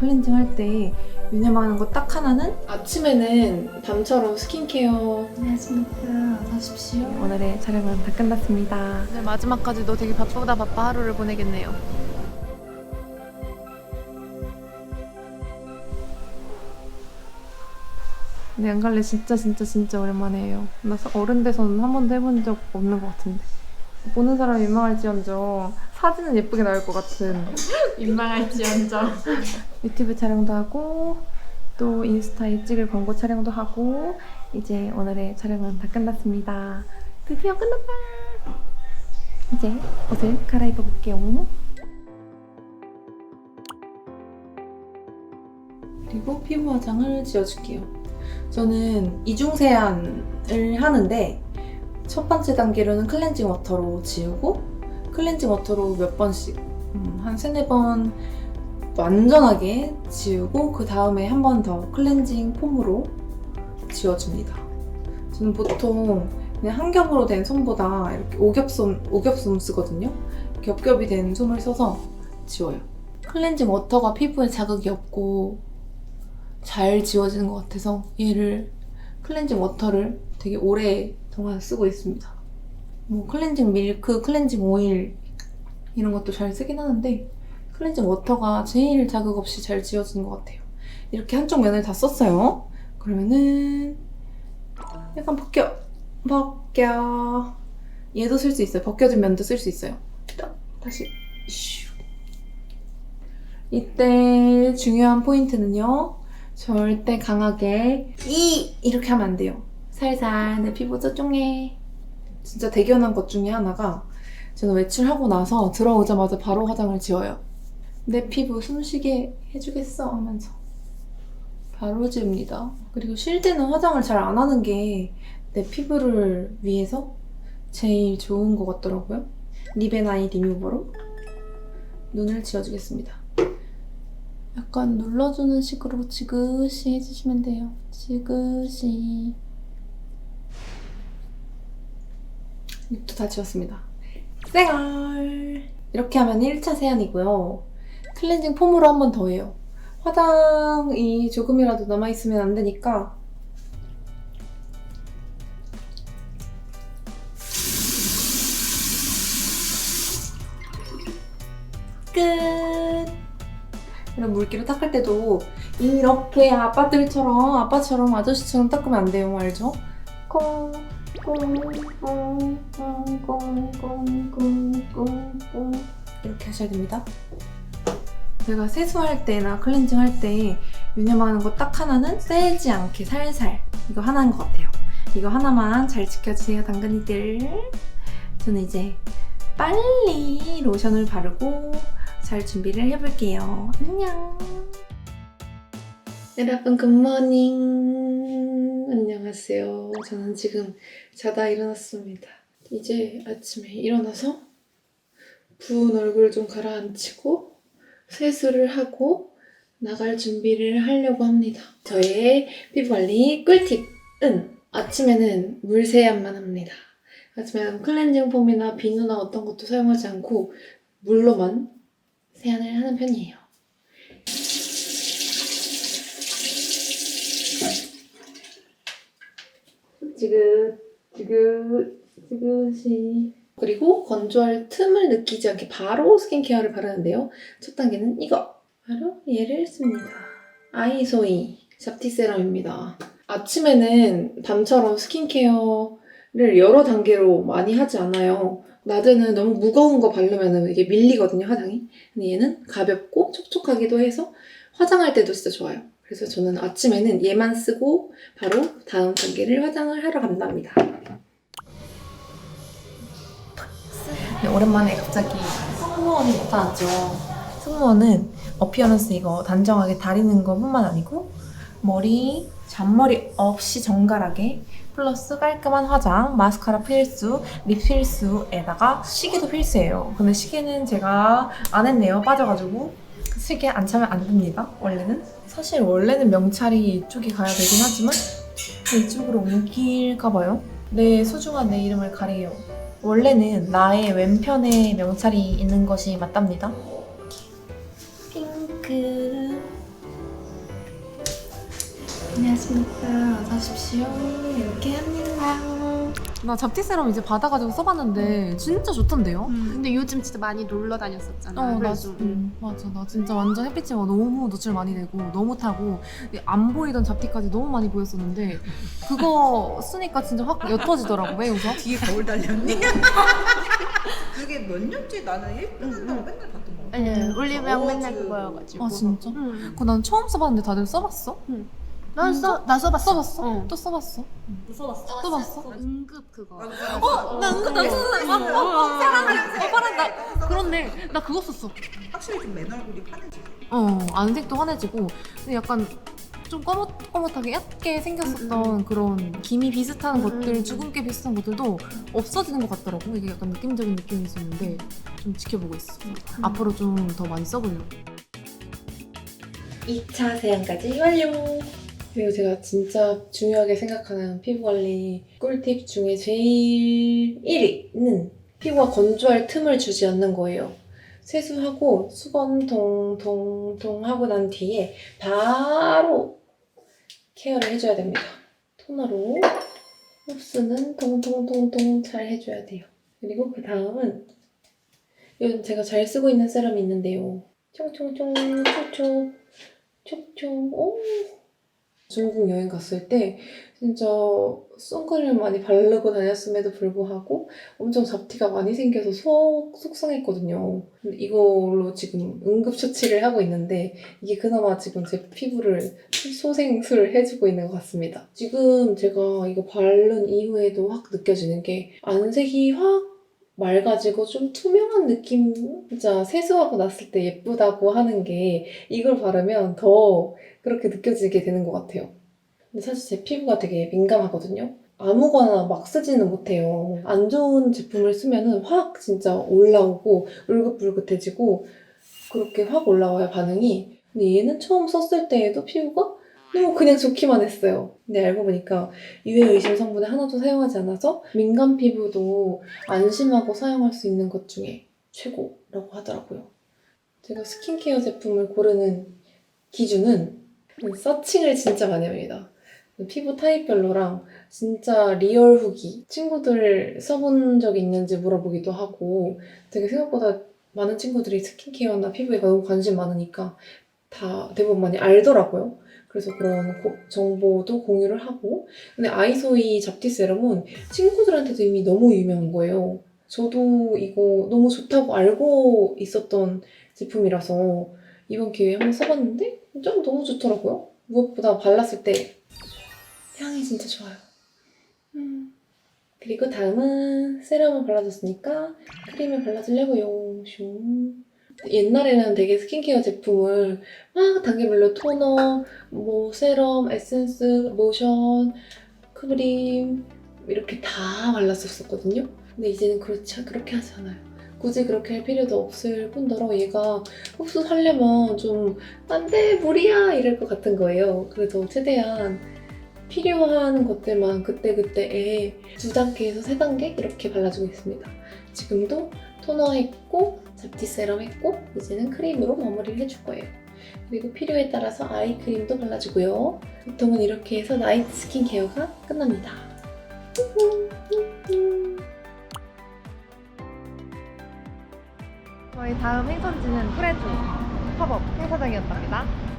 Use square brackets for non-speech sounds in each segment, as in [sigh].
클렌징 할 때 유념하는 거 딱 하나는 아침에는 밤처럼 스킨케어 안녕하십니까. 어서 오십시오. 오늘의 촬영은 다 끝났습니다. 오늘 마지막까지도 되게 바쁘다 바빠 하루를 보내겠네요. 근데 양갈래 진짜 진짜 진짜 오랜만에 해요. 나 사- 어른 돼서는 한 번도 해본 적 없는 것 같은데. 보는 사람이 민망할지언정 사진은 예쁘게 나올 것 같은 민망할지언정. 유튜브 촬영도 하고 또 인스타에 찍을 광고 촬영도 하고 이제 오늘의 촬영은 다 끝났습니다. 드디어 끝났다. 이제 옷을 갈아입어 볼게요. 그리고 피부 화장을 지워줄게요. 저는 이중 세안을 하는데 첫 번째 단계로는 클렌징 워터로 지우고 클렌징 워터로 몇 번씩 음, 한 세네 번 완전하게 지우고 그 다음에 한 번 더 클렌징 폼으로 지워줍니다. 저는 보통 그냥 한 겹으로 된 솜보다 이렇게 오겹솜, 오겹솜 쓰거든요. 겹겹이 된 솜을 써서 지워요. 클렌징 워터가 피부에 자극이 없고 잘 지워지는 것 같아서 얘를 클렌징 워터를 되게 오랫 동안 쓰고 있습니다. 뭐 클렌징 밀크, 클렌징 오일 이런 것도 잘 쓰긴 하는데 클렌징 워터가 제일 자극 없이 잘 지워지는 것 같아요. 이렇게 한쪽 면을 다 썼어요. 그러면은 약간 벗겨 벗겨 얘도 쓸 수 있어요. 벗겨진 면도 쓸 수 있어요. 딱, 다시 슈. 이때 중요한 포인트는요. 절대 강하게 이 이렇게 하면 안 돼요. 살살 내 피부 저쪽에 진짜 대견한 것 중에 하나가 저는 외출하고 나서 들어오자마자 바로 화장을 지워요. 내 피부 숨쉬게 해주겠어 하면서 바로 지웁니다. 그리고 쉴 때는 화장을 잘 안 하는 게 내 피부를 위해서 제일 좋은 것 같더라고요. 아이 리무버로 눈을 지워주겠습니다. 약간 눌러주는 식으로 지그시 해주시면 돼요. 지그시. 립도 다 지웠습니다. 쌩얼! 이렇게 하면 1차 세안이고요. 클렌징 폼으로 한 번 더 해요. 화장이 조금이라도 남아있으면 안 되니까 끝! 이런 물기로 닦을 때도 이렇게 아빠들처럼 아빠처럼 아저씨처럼 닦으면 안 돼요 알죠? 콩, 콩 이렇게 하셔야 됩니다. 제가 세수할 때나 클렌징 할 때 유념하는 거딱 하나는 세지 않게 살살 이거 하나인 것 같아요. 이거 하나만 잘 지켜주세요 당근이들. 저는 이제 빨리 로션을 바르고 잘 준비를 해볼게요. 안녕. 여러분 굿모닝. 안녕하세요. 저는 지금 자다 일어났습니다. 이제 아침에 일어나서 부은 얼굴 좀 가라앉히고 세수를 하고 나갈 준비를 하려고 합니다. 저의 피부 관리 꿀팁은 아침에는 물 세안만 합니다. 아침에는 클렌징 폼이나 비누나 어떤 것도 사용하지 않고 물로만 세안을 하는 편이에요. 지긋 지긋 지긋이 그리고 건조할 틈을 느끼지 않게 바로 스킨케어를 바르는데요. 첫 단계는 이거 바로 얘를 씁니다. 아이소이 잡티 세럼입니다. 아침에는 밤처럼 스킨케어를 여러 단계로 많이 하지 않아요. 낮에는 너무 무거운 거 바르면 이게 밀리거든요, 화장이. 근데 얘는 가볍고 촉촉하기도 해서 화장할 때도 진짜 좋아요. 그래서 저는 아침에는 얘만 쓰고 바로 다음 단계를 화장을 하러 간답니다. 네, 오랜만에 갑자기 승무원이 나타났죠. 승무원은 어피어런스 이거 단정하게 다리는 것뿐만 아니고 머리, 잔머리 없이 정갈하게 플러스 깔끔한 화장, 마스카라 필수, 립 필수에다가 시계도 필수예요. 근데 시계는 제가 안 했네요. 빠져가지고 시계 안 차면 안 됩니다. 원래는 사실 원래는 명찰이 이쪽에 가야 되긴 하지만 이쪽으로 옮길까 봐요. 내 소중한 내 이름을 가리요. 원래는 나의 왼편에 명찰이 있는 것이 맞답니다. 핑크. 안녕하십니까. 어서 오십시오. 이렇게 합니다. 나 잡티 세럼 이제 받아가지고 써봤는데 진짜 좋던데요? 음, 근데 요즘 진짜 많이 놀러 다녔었잖아. 어, 나, 그래서, 음, 음. 맞아. 나 진짜 완전 햇빛이 막 너무 노출 많이 되고 너무 타고 안 보이던 잡티까지 너무 많이 보였었는데 그거 쓰니까 진짜 확 옅어지더라고. 왜 웃어? [laughs] 뒤에 거울 달렸니? [laughs] 그게 몇 년째 나는 일본 한다고 맨날 봤던 거 같아. 네, 올리브영 어, 맨날. 그거여가지고. 아 진짜? 응. 그거 난 처음 써봤는데 다들 써봤어? 난 써, 나 써봤어. 써봤어? 어. 또 써봤어? 써봤어. 또 봤어? 응급 그거. 어, 나 은근 나 썼어. 어, 파란색. 어, 파란 나. 그렇네. 나 그거 썼어. 확실히 좀 맨 얼굴이 환해지고. 어, 안색도 환해지고 근데 약간 좀 꺼뭇꺼뭇하게 얕게 생겼었던 그런 기미 비슷한 음, 것들, 음. 주근깨 비슷한 것들도 없어지는 것 같더라고. 이게 약간 느낌적인 느낌이 있었는데 좀 지켜보고 있어. 앞으로 좀 더 많이 써보려고. 2차 세안까지 완료! 그리고 제가 진짜 중요하게 생각하는 피부 관리 꿀팁 중에 제일 1위는 피부가 건조할 틈을 주지 않는 거예요. 세수하고 수건 동동동 하고 난 뒤에 바로 케어를 해줘야 됩니다. 토너로 흡수는 동동동동 잘 해줘야 돼요. 그리고 그 다음은 요즘 제가 잘 쓰고 있는 세럼이 있는데요. 총총총 촉촉 촉촉 오 중국 여행 갔을 때 진짜 선크림을 많이 바르고 다녔음에도 불구하고 엄청 잡티가 많이 생겨서 속 속상했거든요. 이걸로 지금 응급 처치를 하고 있는데 이게 그나마 지금 제 피부를 소생술 해주고 있는 것 같습니다. 지금 제가 이거 바른 이후에도 확 느껴지는 게 안색이 확 맑아지고 좀 투명한 느낌 진짜 세수하고 났을 때 예쁘다고 하는 게 이걸 바르면 더 그렇게 느껴지게 되는 것 같아요. 근데 사실 제 피부가 되게 민감하거든요. 아무거나 막 쓰지는 못해요. 안 좋은 제품을 쓰면은 확 진짜 올라오고 울긋불긋해지고 그렇게 확 올라와요 반응이. 근데 얘는 처음 썼을 때에도 피부가 너무 그냥 좋기만 했어요. 근데 알고 보니까 유해 의심 성분을 하나도 사용하지 않아서 민감 피부도 안심하고 사용할 수 있는 것 중에 최고라고 하더라고요. 제가 스킨케어 제품을 고르는 기준은 서칭을 진짜 많이 합니다. 피부 타입별로랑 진짜 리얼 후기 친구들 써본 적이 있는지 물어보기도 하고 되게 생각보다 많은 친구들이 스킨케어나 피부에 너무 관심 많으니까 다 대부분 많이 알더라고요. 그래서 그런 고- 정보도 공유를 하고 근데 아이소이 잡티 세럼은 친구들한테도 이미 너무 유명한 거예요. 저도 이거 너무 좋다고 알고 있었던 제품이라서 이번 기회에 한번 써봤는데 좀 너무 좋더라고요. 무엇보다 발랐을 때 향이 진짜 좋아요. 음. 그리고 다음은 세럼을 발라줬으니까 크림을 발라주려고요. 슝. 옛날에는 되게 스킨케어 제품을 막 단계별로 토너, 뭐 세럼, 에센스, 로션, 크림 이렇게 다 발랐었거든요. 근데 이제는 그렇지 그렇게 하지 않아요. 굳이 그렇게 할 필요도 없을 뿐더러 얘가 흡수하려면 좀 안돼 무리야 이럴 것 같은 거예요. 그래서 최대한 필요한 것들만 그때그때에 두 단계에서 세 단계 이렇게 발라주고 있습니다. 지금도 토너 했고 잡티 세럼 했고 이제는 크림으로 마무리를 해줄 거예요. 그리고 필요에 따라서 아이크림도 발라주고요. 보통은 이렇게 해서 나이트 스킨케어가 끝납니다. 저희 다음 행선지는 프레조 팝업 행사장이었답니다.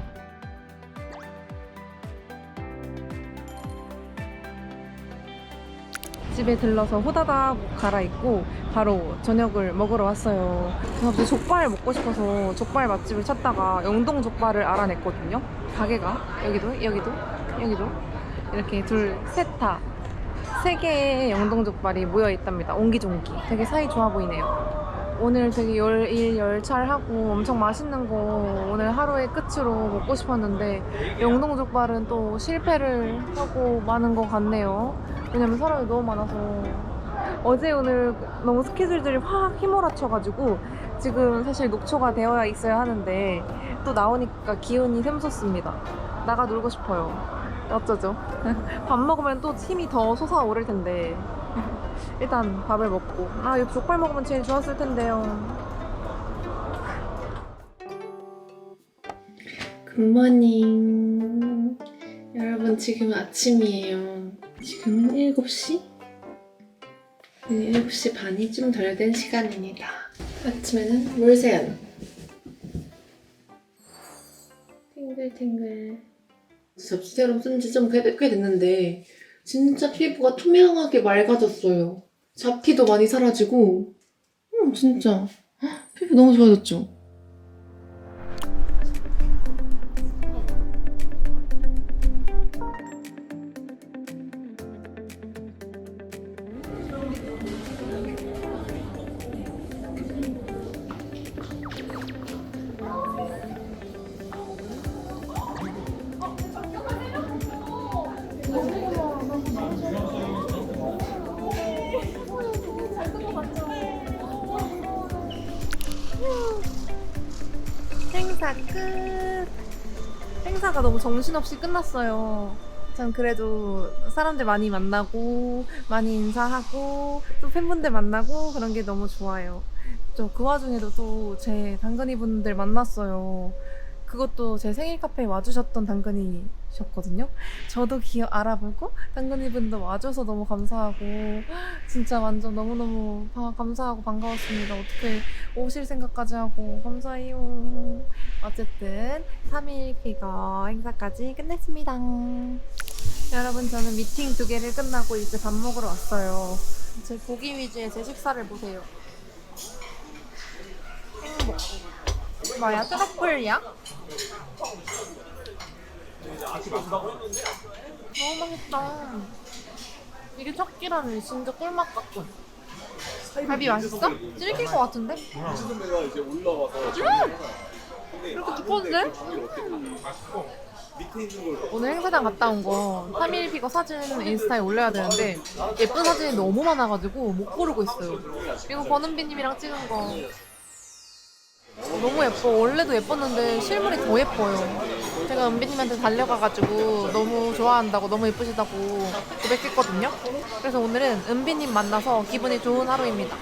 집에 들러서 후다닥 갈아입고 바로 저녁을 먹으러 왔어요. 갑자기 족발 먹고 싶어서 족발 맛집을 찾다가 영동 족발을 알아냈거든요. 가게가 여기도 여기도 여기도 이렇게 둘, 셋다세 개의 영동 족발이 모여 있답니다. 옹기종기. 되게 사이 좋아 보이네요. 오늘 되게 열 일 열찰하고 엄청 맛있는 거 오늘 하루의 끝으로 먹고 싶었는데 영동 족발은 또 실패를 하고 마는 것 같네요. 왜냐면 사람이 너무 많아서 어제 오늘 너무 스케줄들이 확 휘몰아쳐가지고 지금 사실 녹초가 되어야 있어야 하는데 또 나오니까 기운이 샘솟습니다. 나가 놀고 싶어요. 어쩌죠? [laughs] 밥 먹으면 또 힘이 더 솟아오를 텐데 일단 밥을 먹고 아 여기 족발 먹으면 제일 좋았을 텐데요. 굿모닝 여러분 지금 아침이에요. 지금은 7시? 네, 7시 반이 좀 덜 된 시간입니다. 아침에는 물세안. 탱글탱글. 접시 세럼 쓴지 좀 꽤 됐는데 진짜 피부가 투명하게 맑아졌어요. 잡티도 많이 사라지고 음 진짜 헉, 피부 너무 좋아졌죠? 행사 끝. 행사가 너무 정신없이 끝났어요. 전 그래도 사람들 많이 만나고 많이 인사하고 또 팬분들 만나고 그런 게 너무 좋아요. 저 그 와중에도 또 제 당근이 분들 만났어요. 그것도 제 생일 카페에 와주셨던 당근이 셨거든요. 저도 기억 알아보고 당근이 분도 와줘서 너무 감사하고 진짜 완전 너무너무 바- 감사하고 반가웠습니다. 어떻게 오실 생각까지 하고 감사해요. 어쨌든 3일 피거 행사까지 끝냈습니다. 여러분 저는 미팅 두 개를 끝나고 이제 밥 먹으러 왔어요. 제 고기 위주의 제 식사를 보세요. 행복. 뭐야 트러플이야? 너무 맛있다. 이게 첫 끼라니 진짜 꿀맛 같군. 갈비 맛있어? 질길 것 같은데? 시즌배가 이제 올라와서 이렇게 두꺼운데? 밑에 있는 걸 오늘 행사장 갔다 온 거 3일 피거 사진 인스타에 올려야 되는데 예쁜 사진이 너무 많아가지고 못 고르고 있어요. 이거 권은비님이랑 찍은 거 너무 예뻐. 원래도 예뻤는데 실물이 더 예뻐요. 제가 은비님한테 달려가가지고 너무 좋아한다고 너무 예쁘시다고 고백했거든요. 그래서 오늘은 은비님 만나서 기분이 좋은 하루입니다.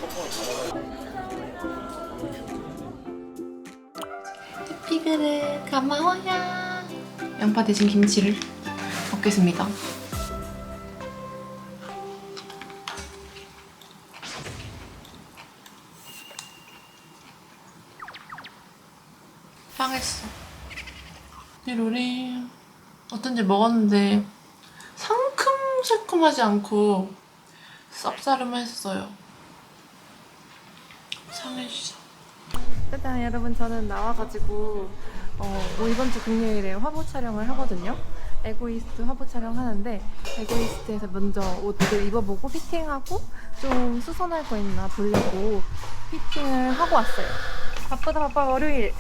피그를 고마워요. 양파 대신 김치를 먹겠습니다. 빵했어. 이 롤이 어쩐지 먹었는데 상큼새콤하지 않고 쌉싸름했어요. 상해주세요. 일단 여러분 저는 나와가지고 어, 뭐 이번 주 금요일에 화보 촬영을 하거든요. 에고이스트 화보 촬영하는데 에고이스트에서 먼저 옷을 입어보고 피팅하고 좀 수선할 거 있나 보려고 피팅을 하고 왔어요. 바쁘다 바빠 월요일.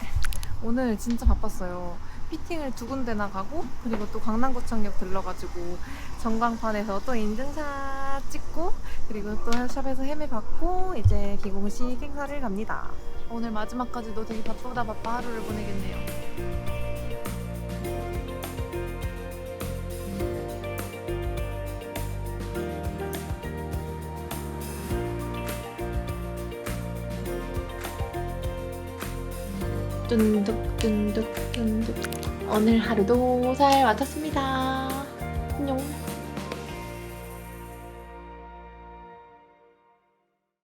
오늘 진짜 바빴어요. 피팅을 두 군데나 가고 그리고 또 강남구청역 들러가지고 전광판에서 또 인증샷 찍고 그리고 또 샵에서 헤매 받고 이제 기공식 행사를 갑니다. 오늘 마지막까지도 되게 바쁘다 바빠 하루를 보내겠네요. 뚠득 뚠득 뚠득 오늘 하루도 잘 마쳤습니다.